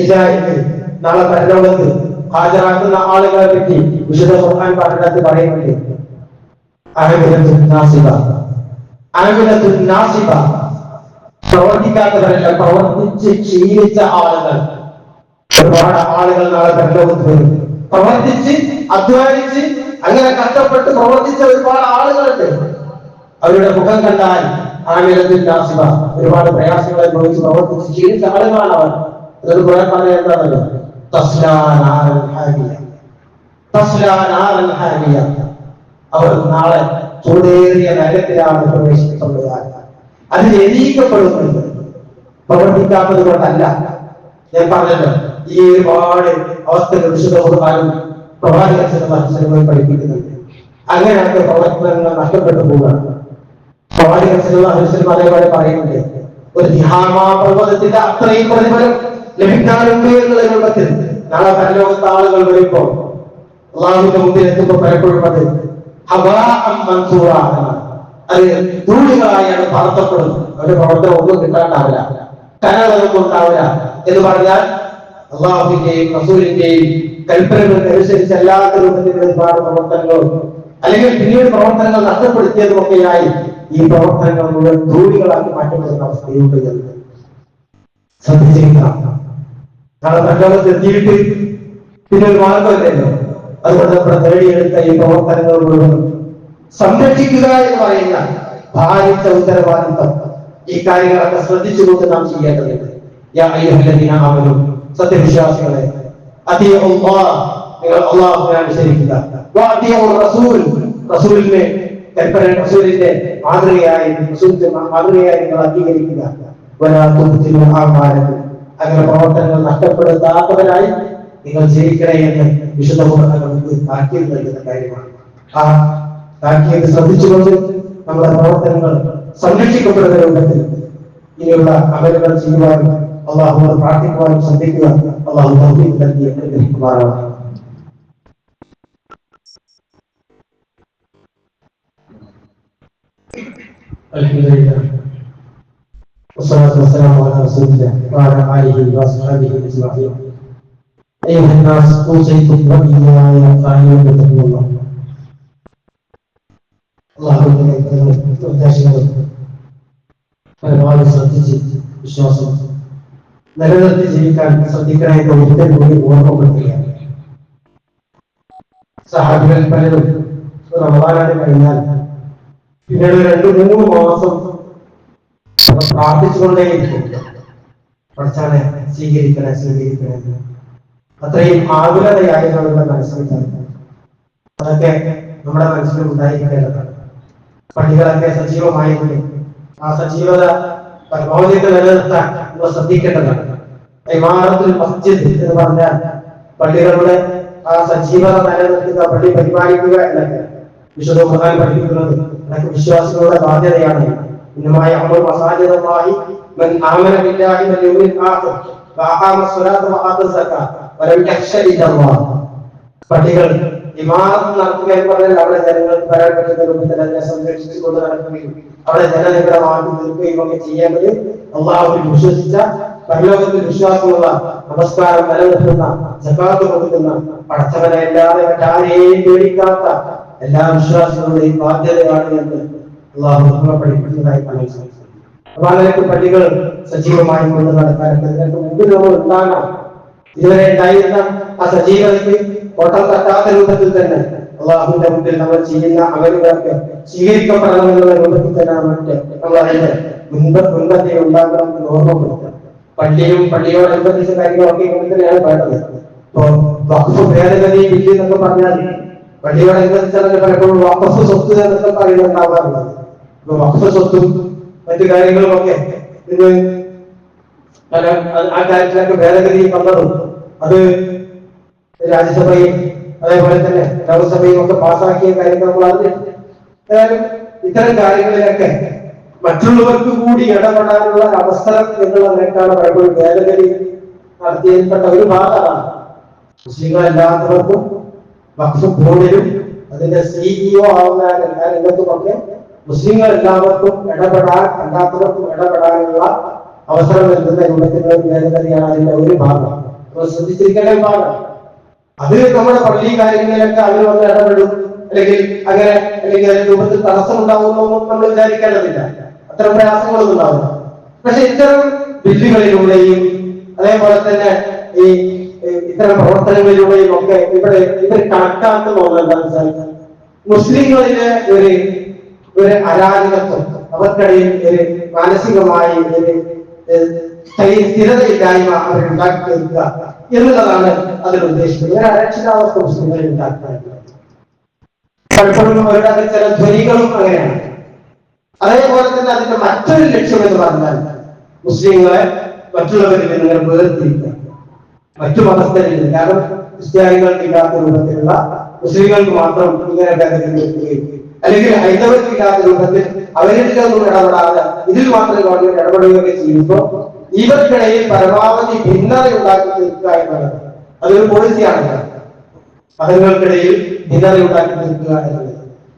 A: ഇല്ല എങ്കിൽ നാളെ പരലോകത്ത് ഹാജരാക്കുന്ന ആളുകളെ പറ്റി വിശുദ്ധ ഖുർആൻ പാഠത്തിൽ പറയുന്നില്ലേ പ്രവർത്തിക്കാത്തവരല്ല പ്രവർത്തിച്ച് ക്ഷീണിച്ച ആളുകൾ. ഒരുപാട് ആളുകൾ നാളെ പരലോകത്ത് വരും. പ്രവർത്തിച്ച് അധ്വാനിച്ച് അങ്ങനെ കഷ്ടപ്പെട്ട് പ്രവർത്തിച്ച ഒരുപാട് ആളുകളുണ്ട്. അവരുടെ മുഖം കണ്ടാൽ ആമിലത്തിൽ നാസിബ ഒരുപാട് പ്രയാസങ്ങളെ പ്രവർത്തിച്ച് ക്ഷീണിച്ച ആളുകളാണ് അവർ. അതൊരു കുറെ എന്താണല്ലോ തസ്ലാ തസ്ലാ അവർ നാളെ ചൂടേറിയ നരകത്തിലാണ് പ്രവേശിക്കുന്നത് അതിൽ എരിയിക്കപ്പെടുന്നുണ്ട് പ്രവർത്തിക്കാത്തത് കൊണ്ടല്ല. ഞാൻ പറഞ്ഞല്ലോ ഈ ഒരുപാട് അവസ്ഥകൾ വിശുദ്ധ കുർബാനും പഠിപ്പിക്കുന്നുണ്ട്. അങ്ങനെ അവരുടെ പ്രവർത്തനങ്ങൾ നഷ്ടപ്പെട്ടു പോവുകയാണ്. പ്രവാചക മത്സരം അതേപോലെ പറയുന്നുണ്ട് ഒരു ധിഹാമാ പ്രബോധത്തിന്റെ അത്രയും പ്രതിഫലം ലഭിക്കാനുണ്ട് എന്നുള്ള രൂപത്തിൽ നാളെ പരലോകത്ത് ആളുകൾ വരുമ്പോൾ അള്ളാഹുവിന്റെ മുമ്പിൽ എത്തുമ്പോൾ പലപ്പോഴും അത് ധൂളികളായാണ് പറത്തപ്പെടുന്നത്. അവരുടെ പ്രവർത്തനം ഒന്നും കിട്ടാണ്ടാവില്ല. കനകളൊന്നും ഉണ്ടാവില്ല എന്ന് പറഞ്ഞാൽ അള്ളാഹുവിന്റെയും റസൂലിന്റെയും കൽപ്പനകൾക്ക് അനുസരിച്ച് ഒരുപാട് പ്രവർത്തനങ്ങളും അല്ലെങ്കിൽ പിന്നീട് പ്രവർത്തനങ്ങൾ നഷ്ടപ്പെടുത്തിയതുമൊക്കെയായി ഈ പ്രവർത്തനങ്ങൾ മുഴുവൻ ധൂളികളാക്കി മാറ്റപ്പെടുന്ന അവസ്ഥയുണ്ട് ശ്രദ്ധിച്ചിരിക്കണം. നാളെ പ്രലോകത്ത് എത്തിയിട്ട് പിന്നെ ഒരു മാർഗമില്ലല്ലോ. അതുകൊണ്ട് നമ്മൾ നേടിയെടുത്ത ഈ പ്രവർത്തനങ്ങൾ മുഴുവൻ സംരക്ഷിക്കുക എന്ന് പറയുന്ന ഭാരിച്ച ഉത്തരവാദിത്വം ഈ കാര്യങ്ങളൊക്കെ ശ്രദ്ധിച്ചുകൊണ്ട് നാം ചെയ്യേണ്ടതുണ്ട്. ആമനു സത്യവിശ്വാസികളെ നിങ്ങൾ അള്ളാഹുവിനെ അനുസരിക്കുക. റസൂലിനെ കൽപ്പന റസൂലിന്റെ മാതൃകയായി റസൂലിന്റെ മാതൃകയായി നിങ്ങൾ അംഗീകരിക്കുക. തുബ്തിലു ആമാലക്കും അങ്ങനെ പ്രവർത്തനങ്ങൾ നഷ്ടപ്പെടുത്താത്തവരായി നിങ്ങൾ ജീവിക്കണേ എന്ന് വിശുദ്ധ നമുക്ക് നൽകുന്ന കാര്യമാണ്. ആ താക്കീത് ശ്രദ്ധിച്ചുകൊണ്ട് നമ്മുടെ പ്രവർത്തനങ്ങൾ സംരക്ഷിക്കപ്പെടുന്ന രൂപത്തിൽ ഇനിയുള്ള അമലുകൾ ചെയ്യുവാനും അള്ളാഹുവോട് പ്രാർത്ഥിക്കുവാനും ശ്രദ്ധിക്കുക. അള്ളാഹു തൗഫീഖ് നൽകി അനുഗ്രഹിക്കുമാറാണ് അൽഹംദുലില്ലാഹ്. والصلاة والسلام على رسول الله وعلى آله وأصحابه أجمعين. أيها الناس أوصيكم ربي ينفع بتقوى الله. اللهم أكبر تنتشر أكبر صديقي أكبر نجدت أكبر صديقنا أكبر مهتم أكبر القيامة أكبر البلد أكبر الميلاد أكبر نجدت أكبر مواصف അവർ പ്രാർത്ഥിച്ചുകൊണ്ടേയിരിക്കും. പഠിച്ചാനെ സ്വീകരിക്കണേ സ്വീകരിക്കണേ. അത്രയും ആകുലതയായി നമ്മുടെ മനസ്സിലുണ്ടായിരുന്നു അതൊക്കെ നമ്മുടെ മനസ്സിൽ ഉണ്ടായിരിക്കേണ്ടതാണ്. പള്ളികളൊക്കെ സജീവമായിരുന്നു ആ സജീവത പരമാവധിയൊക്കെ നിലനിർത്താൻ നമ്മൾ ശ്രദ്ധിക്കേണ്ടതാണ്. ഇമാറത്തുൽ മസ്ജിദ് എന്ന് പറഞ്ഞാൽ പള്ളികളുടെ ആ സജീവത നിലനിർത്തുക പള്ളി പരിപാലിക്കുക എന്നൊക്കെ വിശുദ്ധ പഠിപ്പിക്കുന്നത്. അതൊക്കെ വിശ്വാസികളുടെ ബാധ്യതയാണ്. ഇന്നുമായ مساجد الله മൻ آمن ബില്ലാഹി واليوم الآخر وأقام الصلاة وآتى الزكاة ولم يخش إلا الله പട്ടികൾ ഇമാറത്ത് നടത്തുക എന്ന് പറഞ്ഞാൽ അവിടെ ജനങ്ങൾക്ക് വരാൻ സംരക്ഷിച്ചുകൊണ്ട് നടക്കുകയും അവിടെ ജനനിബിഡമാക്കി നിൽക്കുകയും ഒക്കെ ചെയ്യേണ്ടത് അള്ളാഹുവിൽ വിശ്വസിച്ച പരലോകത്തിൽ വിശ്വാസമുള്ള നമസ്കാരം നിലനിർത്തുന്ന ജക്കാത്ത് കൊടുക്കുന്ന പടച്ചവനെ അല്ലാതെ മറ്റാരെയും പേടിക്കാത്ത എല്ലാ വിശ്വാസികളുടെയും ബാധ്യതയാണ് എന്ന് അള്ളാഹു നമ്മളെ പഠിപ്പിക്കുന്നതായി കാണാൻ സാധിക്കും. അപ്പൊ അങ്ങനെയൊക്കെ പള്ളികൾ സജീവമായി കൊണ്ട് നടക്കാനൊക്കെ ഇതിനൊക്കെ മുമ്പിൽ നമ്മൾ ഇതുവരെ ഉണ്ടായിരുന്ന ആ സജീവതയ്ക്ക് ഓട്ടം തട്ടാത്ത രൂപത്തിൽ തന്നെ അള്ളാഹുവിന്റെ മുമ്പിൽ നമ്മൾ ചെയ്യുന്ന അവരുടെ സ്വീകരിക്കപ്പെടണമെന്നുള്ള രൂപത്തിൽ തന്നെ മറ്റ് നമ്മൾ അതിന്റെ മുൻപ് മുൻപത്തെ ഉണ്ടാകണം എന്ന് ഓർമ്മപ്പെടുത്തുക. പള്ളിയും പള്ളിയോടനുബന്ധിച്ച കാര്യങ്ങളൊക്കെ ഇങ്ങനെ തന്നെയാണ് വേണ്ടത് ഇപ്പൊ ഭേദഗതി ബില്ല് എന്നൊക്കെ പറഞ്ഞാൽ പള്ളിയോടനുബന്ധിച്ചാൽ പലപ്പോഴും വഖഫ് സ്വത്ത് എന്നൊക്കെ പറയുന്നുണ്ടാവാറുള്ളത് സ്വത്തും മറ്റു കാര്യങ്ങളുമൊക്കെ ഇന്ന് പല ആ കാര്യത്തിലൊക്കെ ഭേദഗതി വന്നതും അത് രാജ്യസഭയും അതേപോലെ തന്നെ ലോകസഭയും ഒക്കെ പാസ്സാക്കിയ കാര്യങ്ങൾ നമ്മൾ അറിഞ്ഞിട്ടുണ്ട്. ഏതായാലും ഇത്തരം കാര്യങ്ങളിലൊക്കെ മറ്റുള്ളവർക്ക് കൂടി ഇടപെടാനുള്ള അവസരം എന്നുള്ള നിലക്കാണ് പലപ്പോഴും ഭേദഗതി നടത്തിയതിൽപ്പെട്ട ഒരു ഭാഗമാണ്. മുസ്ലിങ്ങളല്ലാത്തവർക്കും വഖഫ് ബോർഡിലും അതിന്റെ സിഇഒ ആവുന്ന എല്ലാ രംഗത്തുമൊക്കെ മുസ്ലിങ്ങൾ എല്ലാവർക്കും ഇടപെടാൻ അല്ലാത്തവർക്കും ഇടപെടാനുള്ള അവസരം നൽകുന്ന രൂപത്തിലുള്ള ഭേദഗതിയാണ് അതിന്റെ ഒരു ഭാഗം. ശ്രദ്ധിച്ചിരിക്കേണ്ട ഭാഗം. അത് നമ്മുടെ പള്ളി കാര്യങ്ങളിലൊക്കെ അവർ വന്ന് ഇടപെടും. അല്ലെങ്കിൽ അങ്ങനെ അല്ലെങ്കിൽ അതിന്റെ രൂപത്തിൽ തടസ്സമുണ്ടാകുമെന്നൊന്നും നമ്മൾ വിചാരിക്കേണ്ടതില്ല. അത്തരം പ്രയാസങ്ങളൊന്നും ഉണ്ടാവില്ല. പക്ഷെ ഇത്തരം ബില്ലുകളിലൂടെയും അതേപോലെ തന്നെ ഈ ഇത്തരം പ്രവർത്തനങ്ങളിലൂടെയും ഒക്കെ ഇവിടെ ഇവർ കണക്കാക്കുന്ന എന്താണെന്ന് വെച്ചാൽ മുസ്ലിങ്ങളിലെ ഒരു ഒരു അരാജകത്വം. അവർക്കിടയിൽ ഒരു മാനസികമായി ഒരു സ്ഥിരതയില്ലായ്മ അവർ ഉണ്ടാക്കി തീർക്കുക എന്നുള്ളതാണ് അതിൽ ഉദ്ദേശിക്കുന്നത്. ഒരു അരക്ഷിതാവസ്ഥ മുസ്ലിങ്ങൾ ഉണ്ടാക്കുക പലപ്പോഴും അവരുടെ ചില ധ്വനികളും അങ്ങനെയാണ്. അതേപോലെ തന്നെ അതിന്റെ മറ്റൊരു ലക്ഷ്യം എന്ന് പറഞ്ഞാൽ മുസ്ലിങ്ങളെ മറ്റുള്ളവരിൽ നിന്ന് വേർതിരിക്കുക. മറ്റു മതസ്ഥരിൽ നിന്ന്. കാരണം ക്രിസ്ത്യാനികൾക്ക് ഇല്ലാത്ത രൂപത്തിലുള്ള മുസ്ലിങ്ങൾക്ക് മാത്രം ഇങ്ങനെ ഭേദഗതി അല്ലെങ്കിൽ ഹൈന്ദവർക്ക് ഇല്ലാത്ത രൂപത്തിൽ അവരിലൊന്നും ഇടപെടാതെ ഇതിൽ മാത്രം ഗവൺമെന്റ് ഇടപെടുകയൊക്കെ ചെയ്യുമ്പോൾ ഇവർക്കിടയിൽ പരമാവധി ഭിന്നത ഉണ്ടാക്കി തീർക്കുക എന്നുള്ളത് അതൊരു പോളിസിയാണ് മതങ്ങൾക്കിടയിൽ ഭിന്നത ഉണ്ടാക്കി തീർക്കുക എന്നുള്ളത്.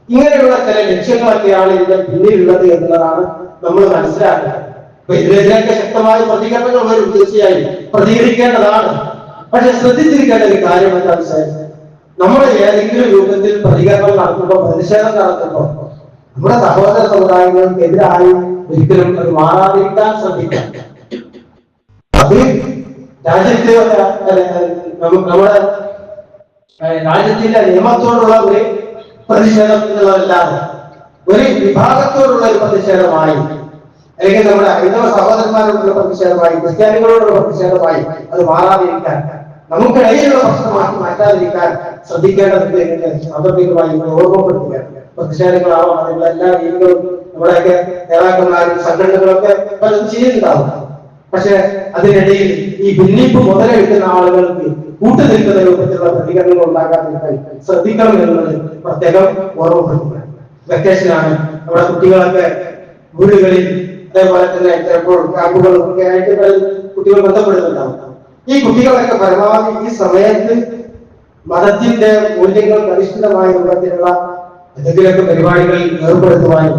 A: ഇങ്ങനെയുള്ള ചില ലക്ഷ്യങ്ങളൊക്കെയാണ് ഇതിന്റെ പിന്നിലുള്ളത് എന്നുള്ളതാണ് നമ്മൾ മനസ്സിലാക്കുക. അപ്പൊ ഇതിനെതിരെയൊക്കെ ശക്തമായ പ്രതികരണങ്ങൾ വരും തീർച്ചയായും പ്രതികരിക്കേണ്ടതാണ്. പക്ഷെ ശ്രദ്ധിച്ചിരിക്കേണ്ട ഒരു കാര്യം എന്താ വെച്ചാൽ നമ്മൾ ഏതെങ്കിലും രൂപത്തിൽ പ്രതികരണം നടത്തുമ്പോൾ പ്രതിഷേധം നടത്തുമ്പോൾ നമ്മുടെ സഹോദര സമുദായങ്ങൾക്കെതിരായി ഒരിക്കലും അത് മാറാതിരിക്കാൻ ശ്രദ്ധിക്കാം അത് രാജ്യത്തെ നമ്മുടെ രാജ്യത്തിന്റെ നിയമത്തോടുള്ള ഒരു പ്രതിഷേധം എന്നുള്ളതല്ലാതെ ഒരു വിഭാഗത്തോടുള്ള ഒരു പ്രതിഷേധമായി അല്ലെങ്കിൽ നമ്മുടെ ഹൈന്ദവ സഹോദരന്മാരോടുള്ള പ്രതിഷേധമായി ക്രിസ്ത്യാനികളോടുള്ള പ്രതിഷേധമായി അത് മാറാതിരിക്കാൻ നമുക്കിടയിലുള്ള പ്രശ്നമാക്കി മാറ്റാതിരിക്കാൻ ശ്രദ്ധിക്കേണ്ടതുണ്ട് എന്ന് നിങ്ങൾ ഓർമ്മപ്പെടുത്തുകയാണ്. പ്രതിഷേധങ്ങളാവാം അതിനുള്ള എല്ലാ രീതികളും നമ്മുടെയൊക്കെ നേതാക്കന്മാരും സംഘടനകളൊക്കെ പലതും ചെയ്യുന്നുണ്ടാവും. പക്ഷെ അതിനിടയിൽ ഈ ഭിന്നിപ്പ് മുതലെടുക്കുന്ന ആളുകൾക്ക് കൂട്ടുനിൽക്കുന്ന രൂപത്തിലുള്ള പ്രതികരണങ്ങൾ ഉണ്ടാകാതിരിക്കാൻ ശ്രദ്ധിക്കണം എന്നുള്ളത് പ്രത്യേകം ഓർമ്മപ്പെടുത്തുക വെക്കേഷനാണ്. നമ്മുടെ കുട്ടികളൊക്കെ വീടുകളിൽ അതേപോലെ തന്നെ ചിലപ്പോൾ ക്യാമ്പുകളും ഒക്കെ ആയിട്ട് കുട്ടികൾ ബന്ധപ്പെടുന്നുണ്ടാവും. ഈ കുട്ടികളൊക്കെ പരമാവധി ഈ സമയത്ത് മതത്തിന്റെ മൂല്യങ്ങൾക്ക് അധിഷ്ഠിതമായ രൂപത്തിലുള്ള എന്തെങ്കിലുമൊക്കെ പരിപാടികളിൽ ഏർപ്പെടുത്തുവാനും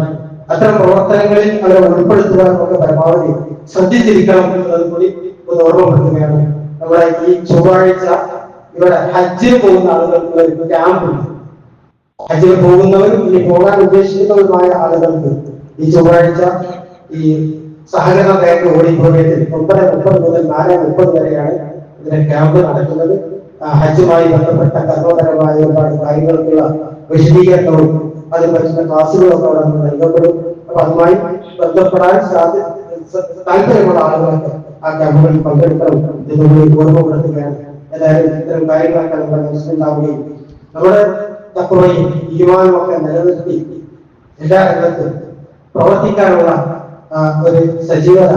A: അത്തരം പ്രവർത്തനങ്ങളിൽ അവരെ ഉൾപ്പെടുത്തുവാനും ഒക്കെ പരമാവധി ശ്രദ്ധിച്ചിരിക്കണം എന്നുള്ളത് കൂടി ഒന്ന് ഓർമ്മപ്പെടുത്തുകയാണ്. നമ്മുടെ ഈ ചൊവ്വാഴ്ച ഇവിടെ ഹജ്ജിന് പോകുന്ന ആളുകൾക്ക് ഒരു ക്യാമ്പുണ്ട്. ഹജ്ജിന് പോകുന്നവരും ഇനി പോകാൻ ഉദ്ദേശിക്കുന്നവരുമായ ആളുകൾക്ക് ഈ ചൊവ്വാഴ്ച ഈ സഹകരണ ബാങ്ക് ഓഡിറ്റോറിയത്തിൽ ഒമ്പത് മുപ്പത് മുതൽ നാല് മുപ്പത് വരെയാണ് ഇതിന്റെ ക്യാമ്പ് നടക്കുന്നത്. ഹജ്ജുമായി ബന്ധപ്പെട്ട കർമ്മപരമായ ഒരുപാട് കാര്യങ്ങൾക്കുള്ള വിശദീകരണവും അതിൽ പറ്റുന്ന ക്ലാസ്സുകളൊക്കെ അവിടെ നിന്ന് നൽകപ്പെടും. അപ്പൊ അതുമായി ബന്ധപ്പെടാൻ സാധ്യ താല്പര്യമുള്ള ആളുകളൊക്കെ ആ ക്യാമ്പുകളിൽ പങ്കെടുക്കണം ഇതിനുള്ളിൽ ഓർമ്മപ്പെടുത്തുകയാണ് എല്ലാവരും ഇത്തരം കാര്യങ്ങളൊക്കെ നമ്മുടെ മനസ്സിലുണ്ടാവുകയും നമ്മുടെ തക്കവയും ഈമാനും ഒക്കെ നിലനിർത്തി എല്ലാ രംഗത്തും പ്രവർത്തിക്കാനുള്ള ഒരു സജീവത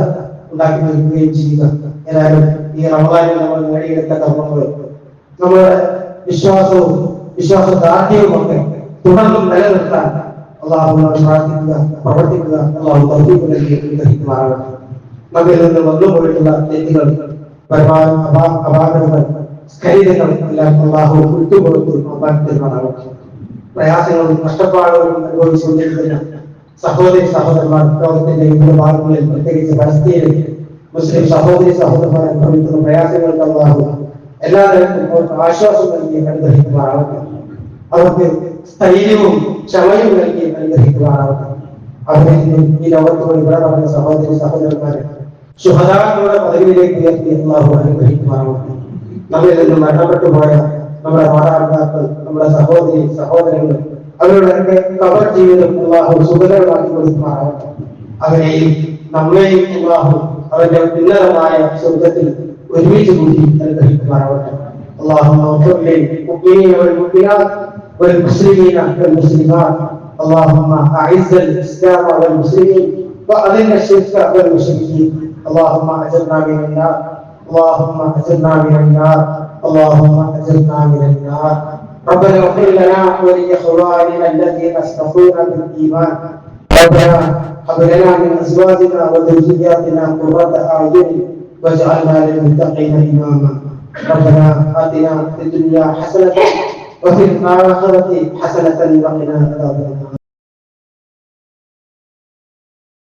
A: ഉണ്ടാക്കി നൽകുകയും ചെയ്യുക. ഏതായാലും ഈ റമദാനിൽ നമ്മൾ നേടിയെടുത്ത കർമ്മങ്ങൾ നമ്മുടെ വിശ്വാസവും വിശ്വാസദാർഢ്യവും ഒക്കെ തുടർന്നും നിലനിർത്താൻ അള്ളാഹുവിനോട് പ്രാർത്ഥിക്കുക പ്രവർത്തിക്കുക അള്ളാഹു തൗഫീഖ് നൽകി അനുഗ്രഹിക്കുമാറാകട്ടെ. നമ്മിൽ നിന്ന് വന്നുപോയിട്ടുള്ള തെറ്റുകൾ പരമാവധി അപാ അപാകതകൾ സ്ഖലിതങ്ങൾ എല്ലാം അള്ളാഹു വിട്ടുകൊടുത്ത് പ്രയാസങ്ങളും കഷ്ടപ്പാടുകളും അനുഭവിച്ചുകൊണ്ടിരിക്കുന്ന സഹോദരി സഹോദരന്മാർ ലോകത്തിന്റെ വിവിധ ഭാഗങ്ങളിൽ പ്രത്യേകിച്ച് പലസ്തീനിൽ മുസ്ലിം സഹോദരി സഹോദരന്മാർ അനുഭവിക്കുന്ന പ്രയാസങ്ങൾ അള്ളാഹു എല്ലാ തരത്തിലും അവർക്ക് ആശ്വാസം നൽകി അനുഗ്രഹിക്കുമാറാകട്ടെ അവർക്ക് സ്ഥൈര്യവും ക്ഷമയും നൽകി അനുഗ്രഹിക്കുമാറാകട്ടെ അവരെ ഈ ലോകത്തോട് ഇവിടെ നടന്ന സഹോദരി സഹോദരന്മാരെ ശുഭതാക്കളുടെ പദവിയിലേക്ക് ഉയർത്തി അള്ളാഹു അനുഗ്രഹിക്കുമാറാകട്ടെ നമ്മളിൽ നിന്ന് മരണപ്പെട്ടു പോയ നമ്മുടെ മാതാപിതാക്കൾ നമ്മുടെ സഹോദരി സഹോദരങ്ങൾ അവരുടെയൊക്കെ കവർ ജീവിതം അള്ളാഹു സുഖകരമാക്കി കൊടുക്കുമാറാകട്ടെ അവരെയും നമ്മെയും അള്ളാഹു അവന്റെ ഉന്നതമായ സ്വർഗത്തിൽ ഒരുമിച്ച് കൂടി അനുഗ്രഹിക്കുമാറാകട്ടെ اللهم اغفر للمؤمنين والمؤمنات والمسلمين والمسلمات اللهم اعز الاسلام والمسلمين واذل الشرك والمشركين اللهم اجرنا من النار اللهم اجرنا من النار اللهم اجرنا من النار ربنا اغفر لنا ولإخواننا الذين سبقونا بالإيمان. ربنا هب لنا من أزواجنا وذرياتنا قرة أعين واجعلنا للمتقين إماما. ربنا آتنا في الدنيا حسنة وفي الآخرة حسنة وقنا عذاب النار.